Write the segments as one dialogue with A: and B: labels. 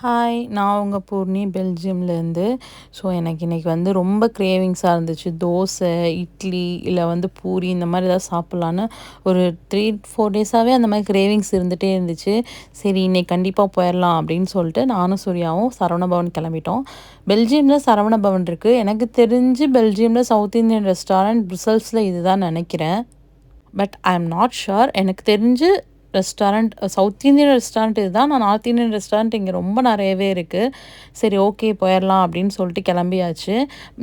A: Hi நான் உங்கள் Poorni பெல்ஜியம்லேருந்து. So எனக்கு இன்றைக்கி வந்து ரொம்ப கிரேவிங்ஸாக இருந்துச்சு. தோசை இட்லி இல்லை வந்து பூரி இந்த மாதிரி ஏதாவது சாப்பிட்லான்னு ஒரு த்ரீ ஃபோர் டேஸாகவே அந்த மாதிரி கிரேவிங்ஸ் இருந்துகிட்டே இருந்துச்சு. சரி இன்னைக்கு கண்டிப்பாக போயிடலாம் அப்படின்னு சொல்லிட்டு நானும் சூர்யாவும் சரவணபவன் கிளம்பிட்டோம். பெல்ஜியமில் சரவணபவன் இருக்குது எனக்கு தெரிஞ்சு பெல்ஜியமில் சவுத் இந்தியன் ரெஸ்டாரண்ட் ப்ரிசல்ஸில் இதுதான் நினைக்கிறேன். But I am not sure எனக்கு தெரிஞ்சு ரெஸ்டாரண்ட் சவுத் இந்தியன் ரெஸ்டாரண்ட் இதுதான். நான் நார்த் இந்தியன் ரெஸ்டாரண்ட் இங்கே ரொம்ப நிறையவே இருக்குது சரி ஓகே போயிடலாம் அப்படின்னு சொல்லிட்டு கிளம்பியாச்சு.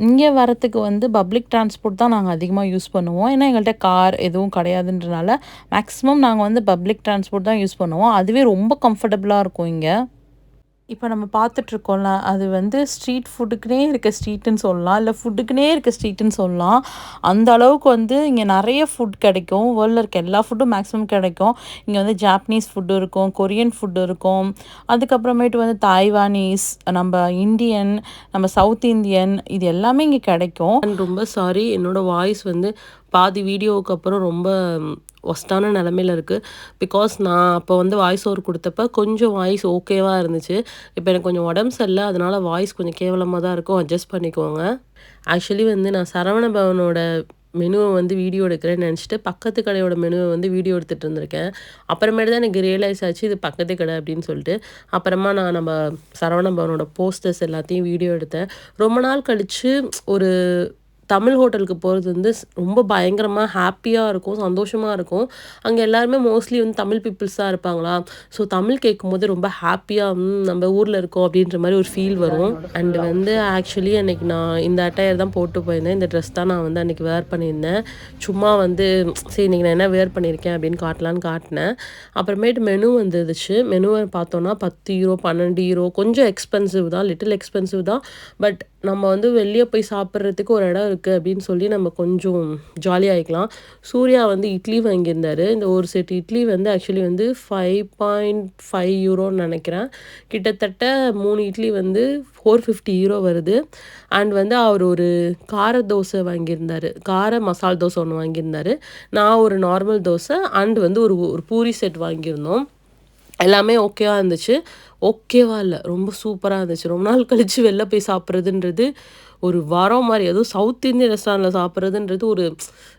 A: இங்கே வரத்துக்கு வந்து பப்ளிக் டிரான்ஸ்போர்ட் தான் நாங்கள் அதிகமாக யூஸ் பண்ணுவோம். ஏன்னா எங்கள்கிட்ட கார் எதுவும் கிடையாதுன்றனால மேக்ஸிமம் நாங்கள் வந்து பப்ளிக் டிரான்ஸ்போர்ட் தான் யூஸ் பண்ணுவோம். அதுவே ரொம்ப கம்ஃபர்டபுளாக இருக்கும் இங்கே. இப்போ நம்ம பார்த்துட்ருக்கோம்ல அது வந்து ஸ்ட்ரீட் ஃபுட்டுக்குனே இருக்க ஸ்ட்ரீட்டுன்னு சொல்லலாம் இல்லை ஃபுட்டுக்குனே இருக்க ஸ்ட்ரீட்டுன்னு சொல்லலாம். அந்த அளவுக்கு வந்து இங்கே நிறைய ஃபுட் கிடைக்கும். வேர்ல்டில் இருக்க எல்லா ஃபுட்டும் மேக்ஸிமம் கிடைக்கும். இங்கே வந்து ஜாப்பனீஸ் ஃபுட்டு இருக்கும் கொரியன் ஃபுட்டு இருக்கும். அதுக்கப்புறமேட்டு வந்து தாய்வானீஸ் நம்ம இந்தியன் நம்ம சவுத் இந்தியன் இது எல்லாமே இங்கே கிடைக்கும்.
B: ரொம்ப சாரி என்னோட வாய்ஸ் வந்து பாதி வீடியோவுக்கு அப்புறம் ரொம்ப ஒஸ்டான நிலமையில இருக்குது பிகாஸ் நான் அப்போ வந்து வாய்ஸ் ஓவர் கொடுத்தப்ப கொஞ்சம் வாய்ஸ் ஓகேவாக இருந்துச்சு. இப்போ எனக்கு கொஞ்சம் உடம்பு சரியில்லை அதனால் வாய்ஸ் கொஞ்சம் கேவலமாக தான் இருக்கும். அட்ஜஸ்ட் பண்ணிக்கோங்க. ஆக்சுவலி வந்து நான் சரவண பவனோட மெனுவை வந்து வீடியோ எடுக்கிறேன்னு நினச்சிட்டு பக்கத்து கடையோட மெனுவை வந்து வீடியோ எடுத்துகிட்டு இருந்திருக்கேன். அப்புறமேட்டு தான் எனக்கு ரியலைஸ் ஆச்சு இது பக்கத்து கடை அப்படின்னு சொல்லிட்டு. அப்புறமா நான் நம்ம சரவண பவனோட போஸ்டர்ஸ் எல்லாத்தையும் வீடியோ எடுத்தேன். ரொம்ப நாள் கழித்து ஒரு தமிழ் ஹோட்டலுக்கு போகிறது வந்து ரொம்ப பயங்கரமாக ஹாப்பியாக இருக்கும் சந்தோஷமாக இருக்கும். அங்கே எல்லாருமே மோஸ்ட்லி வந்து தமிழ் பீப்புள்ஸ் தான் இருப்பாங்களா? ஸோ தமிழ் கேட்கும்போது ரொம்ப ஹாப்பியாக நம்ம ஊரில் இருக்கோம் அப்படின்ற மாதிரி ஒரு ஃபீல் வரும். அண்ட் வந்து ஆக்சுவலி அன்றைக்கி நான் இந்த அட்டையர் தான் போட்டு போயிருந்தேன். இந்த ட்ரெஸ் தான் நான் வந்து அன்றைக்கி வேர் பண்ணியிருந்தேன். சும்மா வந்து சரி இன்றைக்கி நான் என்ன வேர் பண்ணியிருக்கேன்? அப்படின்னு காட்டலான்னு காட்டினேன். அப்புறமேட்டு மெனு வந்துருச்சு. மெனுவை பார்த்தோன்னா பத்து யூரோ பன்னெண்டு யூரோ கொஞ்சம் எக்ஸ்பென்சிவ் தான் லிட்டில் எக்ஸ்பென்சிவ் தான். பட் நம்ம வந்து வெளியே போய் சாப்பிட்றதுக்கு ஒரு இடம் இருக்குது அப்படின்னு சொல்லி நம்ம கொஞ்சம் ஜாலியாகிக்கலாம் சூர்யா வந்து இட்லி வாங்கியிருந்தாரு. இந்த ஒரு செட் இட்லி வந்து ஆக்சுவலி வந்து ஃபைவ் பாயிண்ட் ஃபைவ் யூரோன்னு நினைக்கிறேன். கிட்டத்தட்ட மூணு இட்லி வந்து ஃபோர் ஃபிஃப்டி யூரோ வருது. அண்ட் வந்து அவர் ஒரு கார தோசை வாங்கியிருந்தாரு. கார மசால் தோசை ஒன்று வாங்கியிருந்தாரு. நான் ஒரு நார்மல் தோசை அண்ட் வந்து ஒரு ஒரு பூரி செட் வாங்கியிருந்தோம். எல்லாமே ஓகேவாக இருந்துச்சு. ஓகேவா இல்லை ரொம்ப சூப்பராக இருந்துச்சு. ரொம்ப நாள் கழித்து வெளில போய் சாப்பிட்றதுன்றது ஒரு வாரம் மாதிரி அதுவும் சவுத் இந்தியன் ரெஸ்டாரண்ட்டில் சாப்பிட்றதுன்றது ஒரு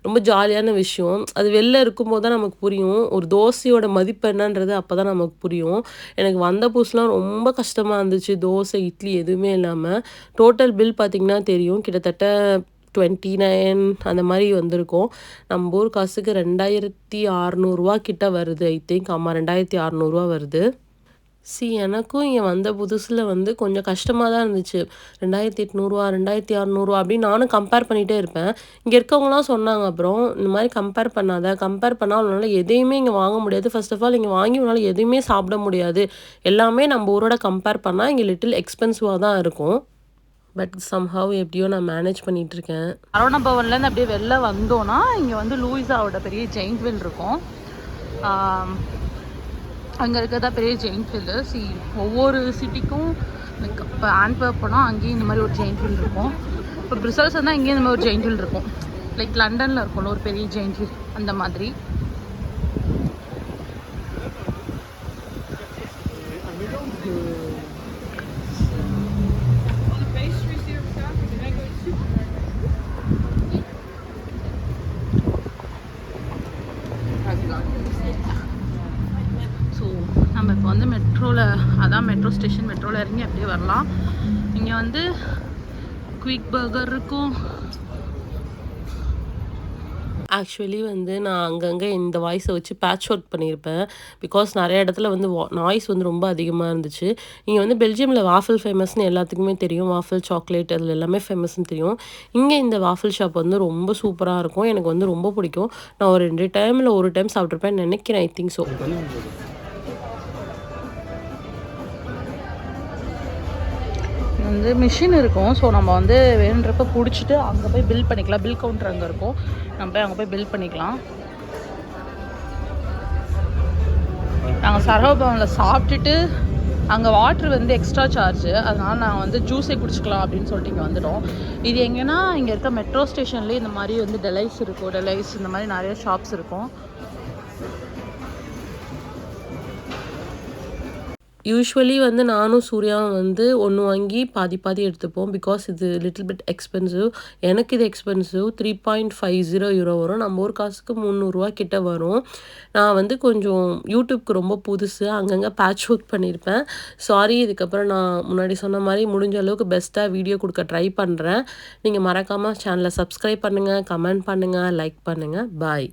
B: ரொம்ப ஜாலியான விஷயம். அது வெளில இருக்கும்போது தான் நமக்கு புரியும். ஒரு தோசையோட மதிப்பு என்னன்றது அப்போ தான் நமக்கு புரியும். எனக்கு வந்த புதுசுலாம் ரொம்ப கஷ்டமாக இருந்துச்சு. தோசை இட்லி எதுவுமே இல்லாமல் டோட்டல் பில் பார்த்திங்கன்னா தெரியும். கிட்டத்தட்ட டுவெண்ட்டி நைன் அந்த மாதிரி வந்திருக்கும். நம்ம ஊர் காசுக்கு ரெண்டாயிரத்தி அறநூறுவா கிட்ட வருது. ஐ திங்க் ஆமாம் ரெண்டாயிரத்தி அறநூறுவா வருது. சி எனக்கும் இங்கே வந்த புதுசில் வந்து கொஞ்சம் கஷ்டமாக தான் இருந்துச்சு. ரெண்டாயிரத்தி எட்நூறுவா ரெண்டாயிரத்தி அறநூறுவா அப்படின்னு நானும் கம்பேர் பண்ணிகிட்டே இருப்பேன். இங்கே இருக்கவங்களாம் சொன்னாங்க அப்புறம் இந்த மாதிரி கம்பேர் பண்ணாத கம்பேர் பண்ணால் உன்னால் எதையுமே இங்கே வாங்க முடியாது. ஃபர்ஸ்ட் ஆஃப் ஆல் இங்கே வாங்கி உன்னால் எதுவுமே சாப்பிட முடியாது. எல்லாமே நம்ம ஊரோட கம்பேர் பண்ணால் இங்கே லிட்டில் எக்ஸ்பென்சிவாக தான் இருக்கும். பட் சம்ஹவ் எப்படியோ நான் மேனேஜ் பண்ணிகிட்டு இருக்கேன்
A: சரவண பவன்லேருந்து அப்படியே வெளில வந்தோன்னா இங்கே வந்து லூயிஸாவோட பெரிய ஜெயின்ட் வில் இருக்கும். அங்கே இருக்கிறதா பெரிய ஜெயின்ட் வில்லு சி ஒவ்வொரு சிட்டிக்கும் இப்போ ஆன்ட்வர்ப் போனால் அங்கேயும் இந்த மாதிரி ஒரு ஜெயின்ட் வில் இருக்கும். இப்போ பிரிசல்ஸ் வந்தால் இங்கேயும் இந்த மாதிரி ஒரு ஜெயின்ட் வில் இருக்கும். லைக் லண்டனில் இருக்கும்ல ஒரு பெரிய ஜெயின்ட் வில் அந்த மாதிரி. ஸோ நம்ம இப்போ வந்து மெட்ரோவில் அதான் மெட்ரோ ஸ்டேஷன் மெட்ரோவில் இறங்கி அப்படியே வரலாம். இங்கே வந்து குயிக் பர்கர் இருக்கும்.
B: ஆக்சுவலி வந்து நான் அங்கங்கே இந்த வாய்ஸை வச்சு பேட்ச் ஒர்க் பண்ணியிருப்பேன். பிகாஸ் நிறைய இடத்துல வந்து நாய்ஸ் வந்து ரொம்ப அதிகமாக இருந்துச்சு. இங்கே வந்து பெல்ஜியமில் வாஃபிள் ஃபேமஸ்னு எல்லாத்துக்குமே தெரியும். வாஃபிள் சாக்லேட் அதில் எல்லாமே ஃபேமஸ்னு தெரியும். இங்கே இந்த வாஃபிள் ஷாப் வந்து ரொம்ப சூப்பராக இருக்கும். எனக்கு வந்து ரொம்ப பிடிக்கும். நான் ஒரு ரெண்டு டைமில் ஒரு டைம் சாப்பிட்ருப்பேன் நினைக்கிறேன் ஐ திங்க் ஸோ
A: வந்து மிஷின் இருக்கும். ஸோ நம்ம வந்து வேணுன்றப்ப பிடிச்சிட்டு அங்கே போய் பில் பண்ணிக்கலாம். பில் கவுண்டர் அங்கே இருக்கும். நம்ம போய் அங்கே போய் பில் பண்ணிக்கலாம். நாங்கள் சரவபவனில் சாப்பிட்டுட்டு அங்கே வாட்ரு வந்து எக்ஸ்ட்ரா சார்ஜு அதனால் நாங்கள் வந்து ஜூஸே குடிச்சிக்கலாம் அப்படின்னு சொல்லிட்டு இங்கே வந்துட்டோம். இது எங்கன்னா இங்கே இருக்க மெட்ரோ ஸ்டேஷன்லேயே இந்த மாதிரி வந்து டெலைஸ் இருக்கும். டெலைஸ் இந்த மாதிரி நிறைய ஷாப்ஸ் இருக்கும்.
B: யூஸ்வலி வந்து நானும் சூர்யாவும் வந்து ஒன்று வாங்கி பாதி பாதி எடுத்துப்போம். பிகாஸ் இது லிட்டில் பிட் எக்ஸ்பென்சிவ் எனக்கு இது expensive three point five zero euro வரும். நம்ம ஒரு காசுக்கு முந்நூறுரூவா கிட்ட வரும். நான் வந்து கொஞ்சம் யூடியூப்க்கு ரொம்ப புதுசு. அங்கங்கே பேட்ச் ஒர்க் பண்ணியிருப்பேன் சாரி இதுக்கப்புறம் நான் முன்னாடி சொன்ன மாதிரி முடிஞ்ச அளவுக்கு பெஸ்ட்டாக வீடியோ கொடுக்க ட்ரை பண்ணுறேன் நீங்கள் மறக்காமல் சேனலை சப்ஸ்கிரைப் பண்ணுங்கள் கமெண்ட் பண்ணுங்கள் லைக் பண்ணுங்கள் பாய்